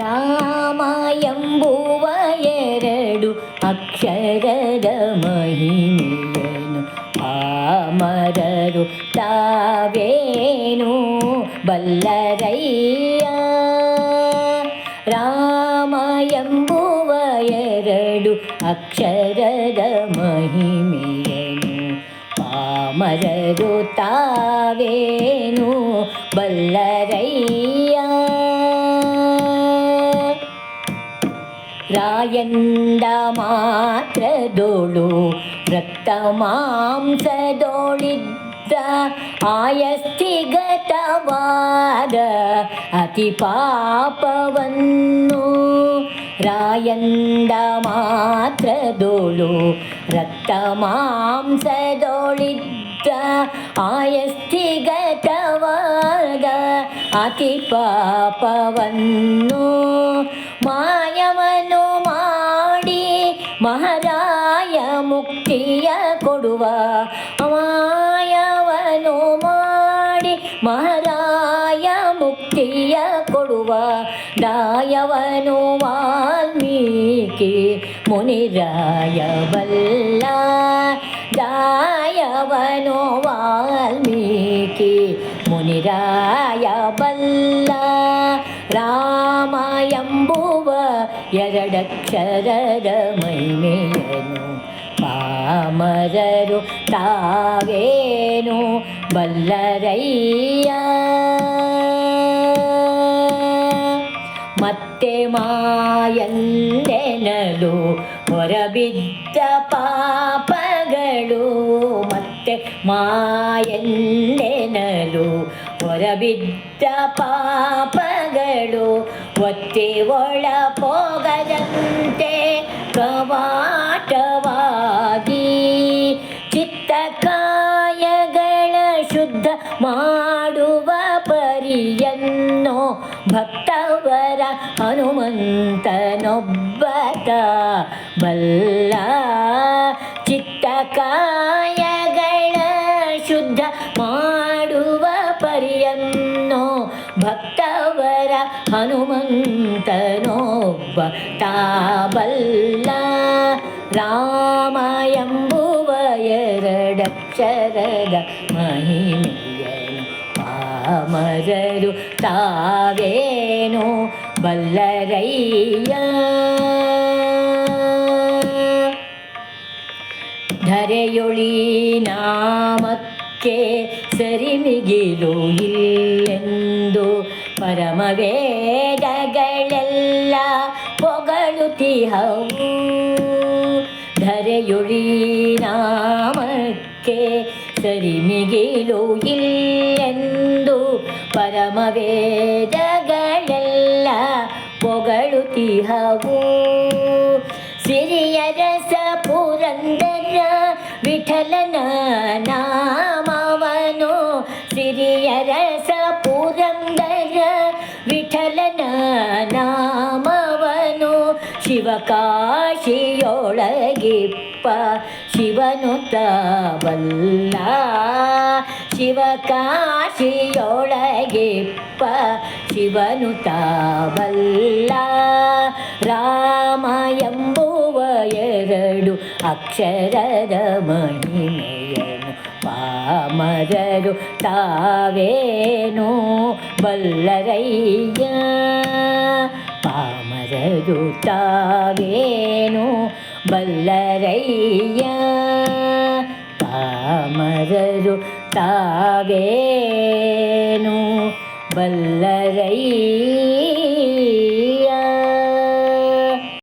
ರಾಮ ಎಂಬುವ ಎರಡು ಅಕ್ಷರದ ಮಹಿಮೆಯನು ಆಮರರು ತಾವೇನು ಬಲ್ಲರಯ್ಯ? ರಾಮ ಎಂಬುವ ಎರಡು ಅಕ್ಷರದ ಮಹಿಮೆಯನು ಆಮರರು ತಾವೇನು ಬಲ್ಲರಯ್ಯ? ರಾಯಂದ ಮಾತ್ರದೋಳು ರಕ್ತ ಮಾಂಸದೋಳಿದ್ದ ಆಯಸ್ಥಿಗತವಾದ ಅತಿ ಪಾಪವನ್ನು. ರಾಯಂದ ಮಾತ್ರದೋಳು ರಕ್ತ ಮಾಂಸದೋಳಿದ್ದ ಆಯಸ್ಥಿಗತವಾದ ಅತಿ ಪಾಪವನ್ನು. ಮಾಯವನು ಮಾಡಿ ಮಹಾರಾಯ ಮುಕ್ತಿಯ ಕೊಡುವ ಮಾಯವನು ಮಾಡಿ ಮಹಾರಾಯ ಮುಕ್ತಿಯ ಕೊಡುವ ದಾಯವನು ವಾಲ್ಮೀಕಿ ಮುನಿರಾಯ ಬಲ್ಲ ದಾಯವನು ವಾಲ್ಮೀಕಿ ಮುನಿರಾಯ ಎರಡಕ್ಷರದ ಮೈಮೆಯನು ಪಾಮರರು ತಾವೇನು ಬಲ್ಲರಯ್ಯ? ಮತ್ತೆ ಮಾಯಂದೆನಲು ಹೊರಬಿದ್ದ ಪಾಪಗಳು ಮತ್ತೆ ಮಾಯಂದೆನಲು ಹೊರಬಿದ್ದ ಪಾಪಗಳು ಒತ್ತಿ ಒಳ ಹೋಗದಂತೆ ಕವಾಟವಾಗಿ ಚಿತ್ತಕಾಯಗಳ ಶುದ್ಧ ಮಾಡುವ ಪರಿಯನ್ನು ಭಕ್ತವರ ಹನುಮಂತನೊಬ್ಬತ ಬಲ್ಲ ಚಿತ್ತಕಾಯಗಳ ಭಕ್ತವರ ಹನುಮಂತನೊಬ್ಬ ತಾಬಲ್ಲ. ರಾಮ ಎಂಬುವ ಎರಡಕ್ಷರದ ಮಹಿಮೆಯನು? ಪಾಮರರು ತಾವೇನು? ಬಲ್ಲರಯ್ಯ. ಧರೆಯೊಳಿ ನಾಮಕ್ಕೆ ಸರಿಮಿಗಿಲು ಇಲ್ಲೆಂದು ಪರಮವೇದಗಳೆಲ್ಲ ಹೊಗಳುತಿಹವು ಧರೆಯುಳಿ ನಾಮಕ್ಕೆ ಸರಿಮಿಗಿಲು ಇಲ್ಲೆಂದು ಪರಮವೇದಗಳೆಲ್ಲ ಹೊಗಳುತಿಹವು ಸಿರಿಯರಸ ಪುರಂದರ ವಿಠಲನ ನಾಮವನು ಶಿವಕಾಶಿಯೊಳಗಿಪ್ಪ. ಶಿವನು ತಾವಲ್ಲ ಶಿವಕಾಶಿಯೊಳಗಿಪ್ಪ. ಶಿವನು ತಾವಲ್ಲ ರಾಮ ಎಂಬುವ ಎರಡು ಅಕ್ಷರದ ಮಹಿಮೆಯನು ಪಾಮರರು ತಾವೇನು ಬಲ್ಲರಯ್ಯ ಪಾಮರರು ತಾವೇನು ಬಲ್ಲರಯ್ಯ ಪಾಮರರು ತಾವೇನು ಬಲ್ಲರಯ್ಯ